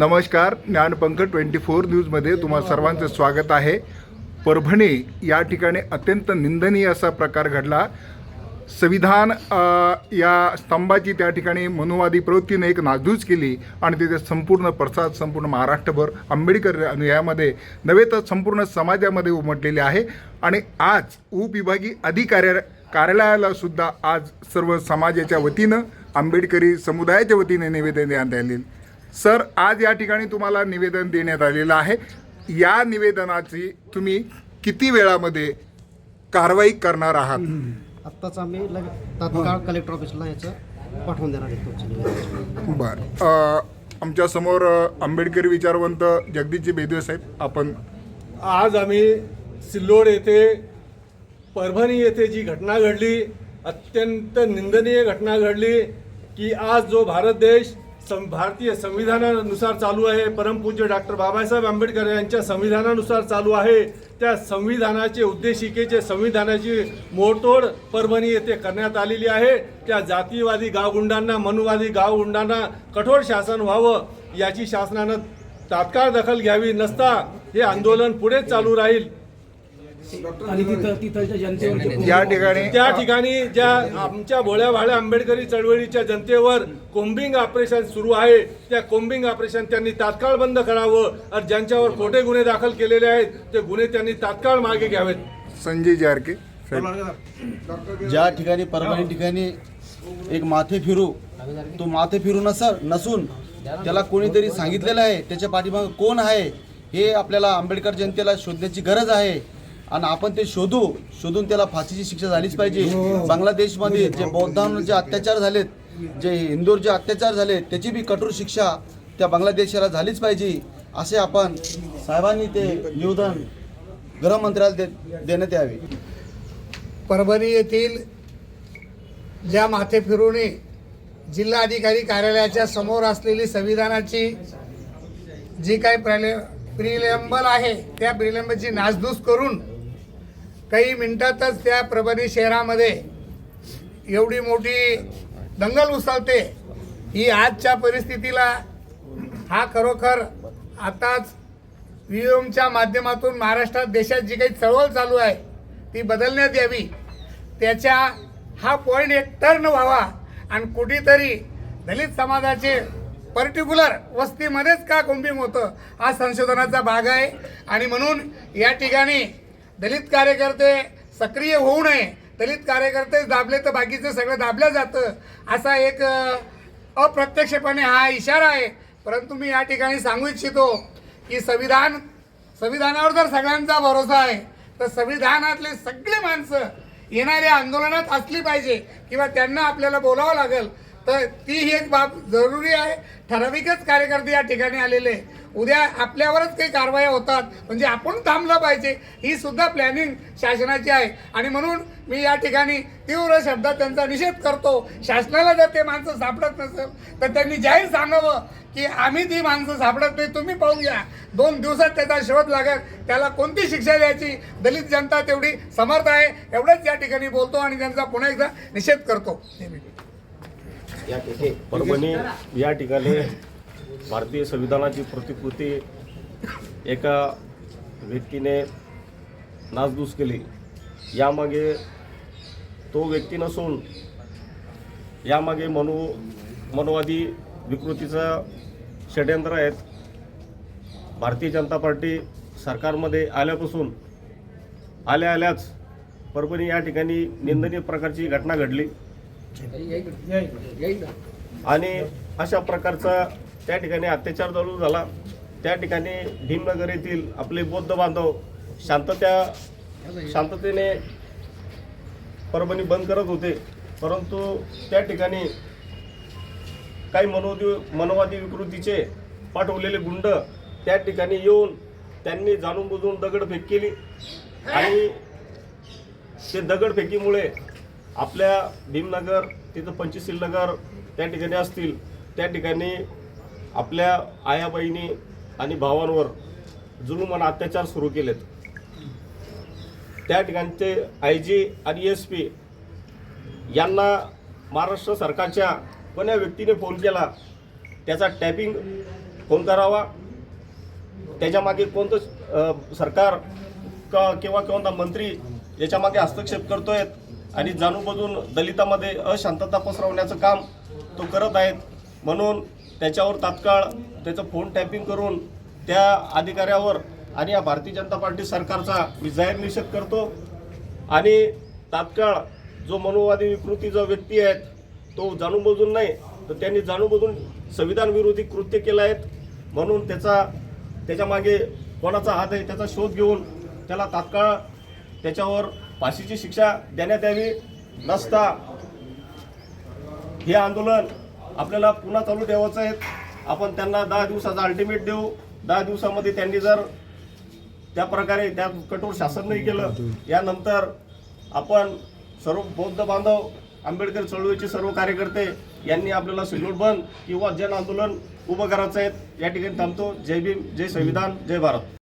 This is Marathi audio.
नमस्कार ज्ञानपंख ट्वेंटी फोर न्यूजमध्ये तुम्हा सर्वांचं स्वागत आहे. परभणी या ठिकाणी अत्यंत निंदनीय असा प्रकार घडला. संविधान या स्तंभाची त्या ठिकाणी मनुवादी प्रवृत्तीने एक नाजूज केली आणि तिथे संपूर्ण प्रसाद संपूर्ण महाराष्ट्रभर आंबेडकर अनुयायामध्ये नव्हे तर संपूर्ण समाजामध्ये उमटलेले आहे. आणि आज उपविभागीय अधिकाऱ्या कार्यालयाला सुद्धा आज सर्व समाजाच्या वतीनं आंबेडकरी समुदायाच्या वतीने निवेदन देण्यात आले सर आज या ठिकाणी तुम्हाला निवेदन देण्यात आलेलं आहे. या निवेदनाची तुम्ही किती वेळामध्ये कारवाई करणार आहात? आत्ताच आम्ही लगे तात्काळ कलेक्टर ऑफिसला याचं पाठवून देणार आहे तुमचं निवेदन. बर. अ, आमच्यासमोर अ, आंबेडकरी विचारवंत जगदीशजी बेदवे साहेब आपण आज आम्ही सिल्लोड येथे परभणी येथे जी घटना घडली अत्यंत निंदनीय घटना घडली की आज जो भारत देश सं भारतीय संविधानानुसार चालू आहे. परमपूज्य डॉक्टर बाबासाहेब आंबेडकर यांच्या संविधानानुसार चालू आहे. त्या संविधानाचे उद्देशिकेचे संविधानाची मोडतोड परभणी येथे करण्यात आलेली आहे. त्या जातीवादी गावगुंडांना मनुवादी गावगुंडांना कठोर शासन व्हावं याची शासनानं तात्काळ दखल घ्यावी नसता हे आंदोलन पुढेच चालू राहील. आणि तिथं तिथलच्या जनतेवर या ठिकाणी त्या ठिकाणी ज्या आमच्या भोळ्या भाड्या आंबेडकरी चळवळीच्या जनतेवर कोम्बिंग ऑपरेशन सुरू आहे त्या कोम्बिंग ऑपरेशन त्यांनी तात्काळ बंद करावं आणि ज्यांच्यावर खोटे गुन्हे दाखल केलेले आहेत ते गुन्हे त्यांनी तात्काळ मागे घ्यावेत. संजय जारके ज्या ठिकाणी परभणी ठिकाणी एक माथे फिरू तो माथे फिरू नस नसून त्याला कोणीतरी सांगितलेलं आहे त्याच्या पाठीमागे कोण आहे हे आपल्याला आंबेडकर जनतेला शोधण्याची गरज आहे. आणि आपण ते शोधू शोधून त्याला फाशीची शिक्षा झालीच पाहिजे. बांगलादेशमध्ये जे बौद्धांवर जे अत्याचार झालेत जे हिंदूवर जे अत्याचार झाले त्याची बी कठोर शिक्षा त्या बांगलादेशाला झालीच पाहिजे असे आपण साहेबांनी ते निवेदन गृहमंत्र्याला दे देण्यात यावे. परभणी येथील ज्या माथे फिरूने जिल्हाधिकारी कार्यालयाच्या समोर असलेली संविधानाची जी काही प्रले प्रिलेंबल आहे त्या प्रिलेंबलची नासधूस करून काही मिनिटातच त्या परभणी शहरामध्ये एवढी मोठी दंगल उसळते. ही आजच्या परिस्थितीला हा खरोखर आताच व्हीओमच्या माध्यमातून महाराष्ट्रात देशात जी काही चळवळ चालू आहे ती बदलण्यात यावी. त्याच्या हा पॉईंट एक टर्न व्हावा आणि कुठेतरी दलित समाजाचे पर्टिक्युलर वस्तीमध्येच का कोम्बिंग होतं हा संशोधनाचा भाग आहे. आणि म्हणून या ठिकाणी दलित कार्यकर्ते सक्रिय होऊ नये. दलित कार्यकर्ते दाबले तर बाकीचं सगळं दाबलं जातं. असा एक अप्रत्यक्षपणे हा इशारा आहे. परंतु मी या ठिकाणी सांगू इच्छितो की संविधान संविधानावर जर सगळ्यांचा भरोसा आहे तर संविधानातले सगळे माणसं येणाऱ्या आंदोलनात असली पाहिजे किंवा त्यांना आपल्याला बोलावं लागेल. तर ती ही एक बाब जरुरी आहे. ठराविकच कार्यकर्ते या ठिकाणी आलेले उद्या आपल्यावरच काही कारवाया होतात. म्हणजे आपण थांबलं पाहिजे. ही सुद्धा प्लॅनिंग शासनाची आहे. आणि म्हणून मी या ठिकाणी तीव्र शब्दात त्यांचा निषेध करतो. शासनाला जर ते माणसं सापडत नसेल तर त्यांनी जाहीर सांगावं की आम्ही ती माणसं सापडत नाही. तुम्ही पाहून घ्या दोन दिवसात त्याचा शोध लागेल. त्याला कोणती शिक्षा द्यायची? दलित जनता तेवढी समर्थ आहे. एवढंच या ठिकाणी बोलतो आणि त्यांचा पुन्हा एकदा निषेध करतो. परभणी या ठिकाणी भारतीय संविधानाची प्रतिकृती एका व्यक्तीने नासधूस केली. यामागे तो व्यक्ती नसून यामागे मनो मनोवादी विकृतीचा षडयंत्र आहेत. भारतीय जनता पार्टी सरकारमध्ये आल्यापासून आल्या आल्याच परभणी या ठिकाणी निंदनीय प्रकारची घटना घडली. आणि अशा प्रकारचा त्या ठिकाणी अत्याचार चालू झाला. त्या ठिकाणी भीमनगर येथील आपले बौद्ध बांधव शांतत्या शांततेने परभणी बंद करत होते. परंतु त्या ठिकाणी काही मनोदी मनोवादी विकृतीचे पाठवलेले गुंड त्या ठिकाणी येऊन त्यांनी जाणून बुजून दगडफेक केली. आणि ते दगडफेकीमुळे आपल्या भीमनगर तिथं पंचशील नगर त्या ठिकाणी असतील. त्या ठिकाणी आपल्या आया बहिणी आणि भावांवर जुलूम आणि अत्याचार सुरू केलेत. त्या ठिकाणचे आय जी आणि एस पी यांना महाराष्ट्र सरकारच्या कोण्या व्यक्तीने फोन केला. त्याचा टॅपिंग फोन करावा? त्याच्यामागे कोणतं सरकार का किंवा कोणता मंत्री याच्यामागे हस्तक्षेप करतो आहेत आणि जाणूनबजून दलितामध्ये अशांतता पसरवण्याचं काम तो करत आहेत म्हणून त्याच्यावर तात्काळ त्याचं फोन टॅपिंग करून त्या अधिकाऱ्यावर आणि या भारतीय जनता पार्टी सरकारचा मी जाहीर निषेध करतो. आणि तात्काळ जो मनोवादी विकृती जो व्यक्ती आहेत तो जाणून बुजून नाही तर त्यांनी जाणून बुजून संविधान विरोधी कृत्य केलं आहेत. म्हणून त्याचा त्याच्यामागे कोणाचा हात आहे त्याचा शोध घेऊन त्याला तात्काळ त्याच्यावर फाशीची शिक्षा देण्यात यावी. नसता हे आंदोलन आपल्याला पुन्हा चालू ठेवायचं आहे. आपण त्यांना दहा दिवसाचा अल्टिमेट देऊ. दहा दिवसामध्ये त्यांनी जर त्या प्रकारे त्या कठोर शासन नाही केलं. यानंतर आपण सर्व बौद्ध बांधव आंबेडकर चळवळीचे सर्व कार्यकर्ते यांनी आपल्याला सिल्लोड बंद किंवा जन आंदोलन उभं करायचं आहे. या ठिकाणी थांबतो. जय भीम जय संविधान जय भारत.